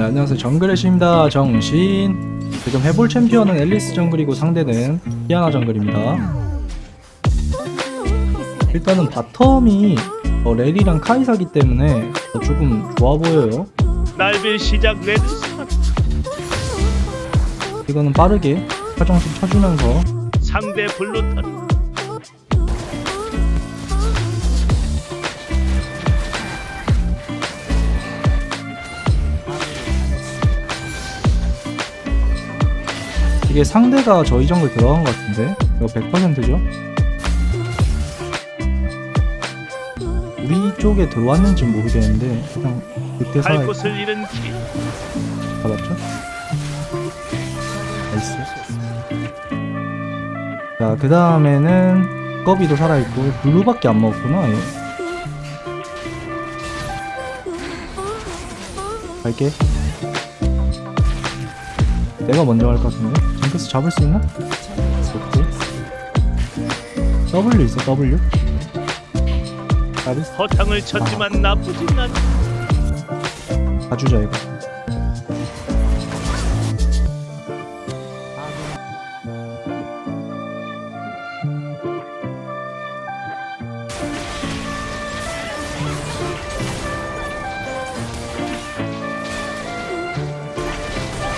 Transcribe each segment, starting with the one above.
네, 안녕하세요. 정글의 신입니다. 정신. 지금 해볼 챔피언은 앨리스 정글이고 상대는 피아나 정글입니다. 일단은 바텀이 어, 레리랑 카이사기 때문에 어, 조금 좋아 보여요. 날빌 시작 레드 이거는 빠르게 화정식 쳐주면서 상대 블루턴 이게 상대가 저희 정글 들어간 것 같은데 이거 100%죠? 우리 쪽에 들어왔는지 모르겠는데 그냥 그때 갈사 곳을 잃은 키 받았죠? 나이스 자그 다음에는 꺼비도 살아있고 블루밖에 안 먹었구나 얘. 갈게 내가 먼저 갈 것 같은데? 징크스 잡을 수 있나? 오케이. W 있어 W. 허탕을 쳤지만 나쁘진 않 가주자 이거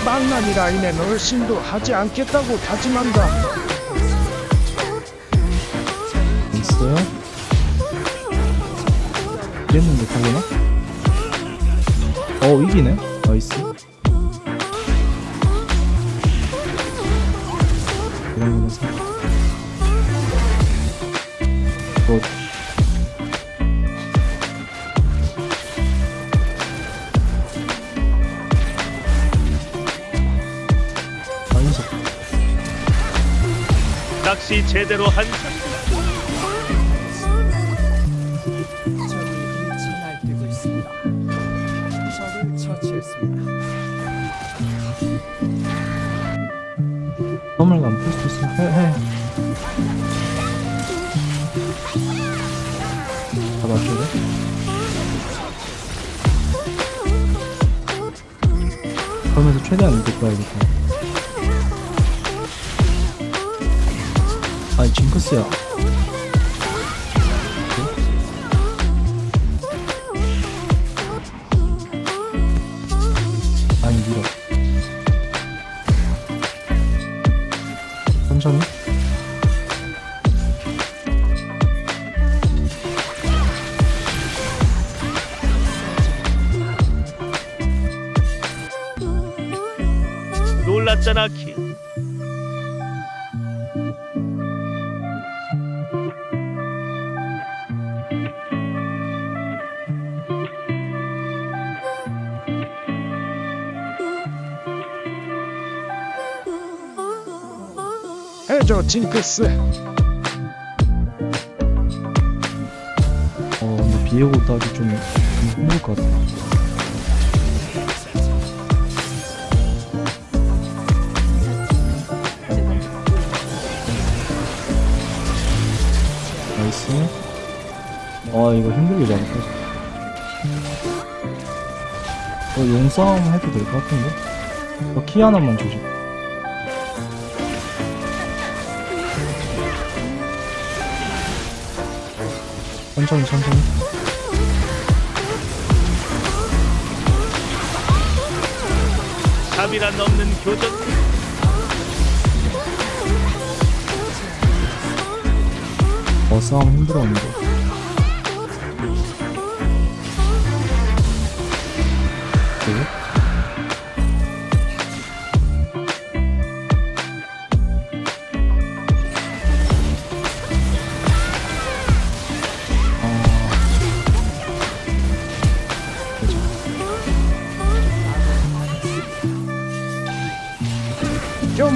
망나니 라인엔 얼씬도 하지 않겠다고 다짐한다. 있어요? 이랬는데 달려나? 어 이기네 나이스 이러면서 뭐 낚시 제대로 한 적이 진할되고 있습니다. 적을 처치했습니다. 썸을 가면 풀수 있어 해해 잡아줄래? 그러면서 최대한 이득 봐야겠다 징크스야 아니 밀어. 천천히? 놀랐잖아 키 해줘 징크스. 어 근데 비에고 따기 좀, 좀 힘들 것 같아. 나이스. 아 이거 힘들게 잡았다. 어 용싸움 해도 될 것 같은데? 어, 키 하나만 주지 천천히 천천히. 탑이라 넘는 교전. 어 싸움 힘들었는데. 그래? 아...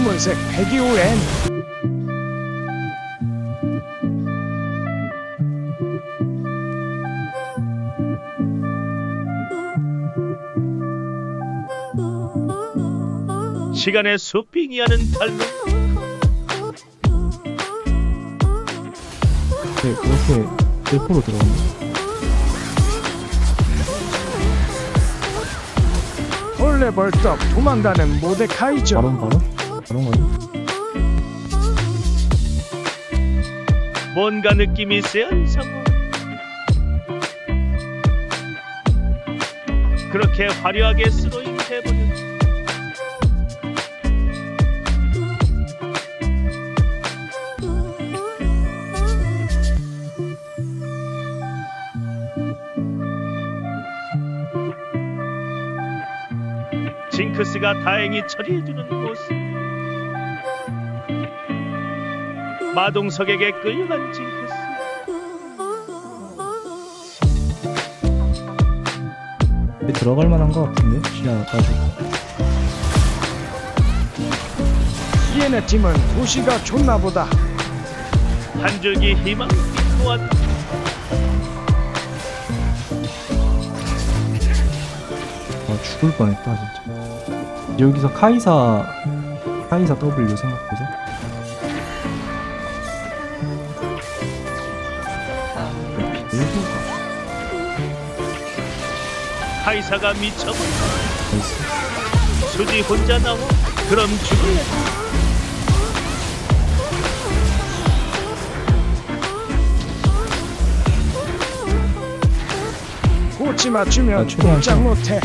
견문색 배기오엔 시간의 수빙이하는 탈로 네, 그렇게 1% 들어갔네 올 몰래 벌떡 도망가는 모데카이죠. 바론 바론? 바론 가죠 뭔가 느낌이 세한 상황. 그렇게 화려하게 스로잉 해버려. 징크스가 다행히 처리해주는 곳. 마동석에게 끌려간 징크스. 들어갈 만한 것 같은데? 시야 가지고 얘네 팀은 도시가 좋나 보다. 한 줄기 희망 또한. 아 죽을 뻔했다 진짜. 여기서 카이사 카이사 W 생각해서 일부가 카이사가 미쳐버려 나이스 수지 혼자 나와 그럼 죽어야 꼬치 맞추면 아, 최대한 꼼짝 좀. 못해.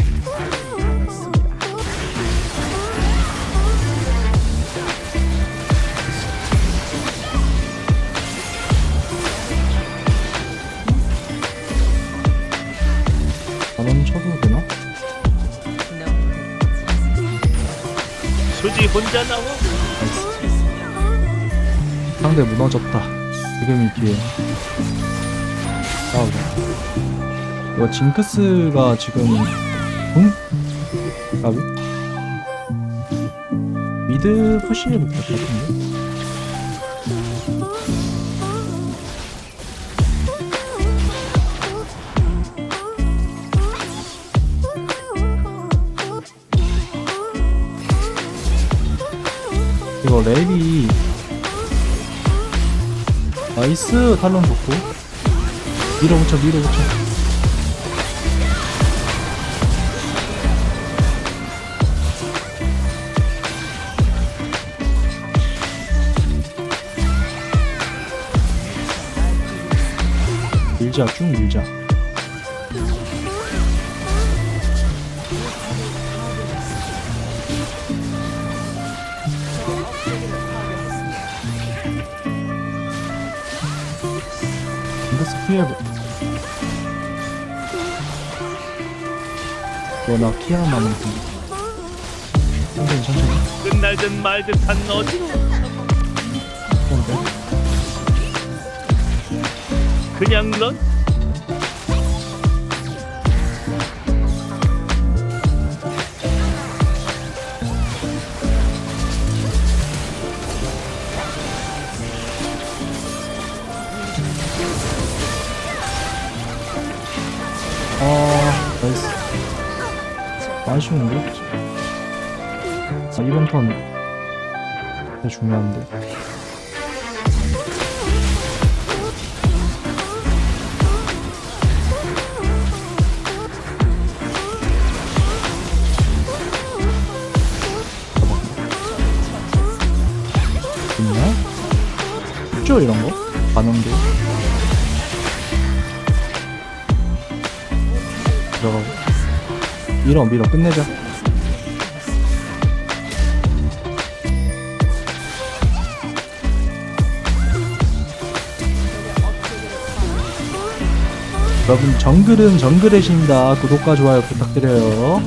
수지 혼자 나와 상대 무너졌다 지금이 기회 싸우자 이거 징크스가 지금 응? 까비? 미드 푸시해도 될것 같은데? 이거 랩이 나이스 탈론 좋고 밀어붙여 밀어붙여. 밀자 쭉 밀자 이거 스피해보 너나 키아 남은 거 천천히 천천히 끝날 듯 말 듯한 어지러운 상황 천천히 그냥 넌 아쉬운데? 아 이번 턴 되게 중요한데 있나? 있죠 이런 거? 반응도 들어가고 밀어 밀어 끝내자. 여러분 정글은 정글의신입니다. 구독과 좋아요 부탁드려요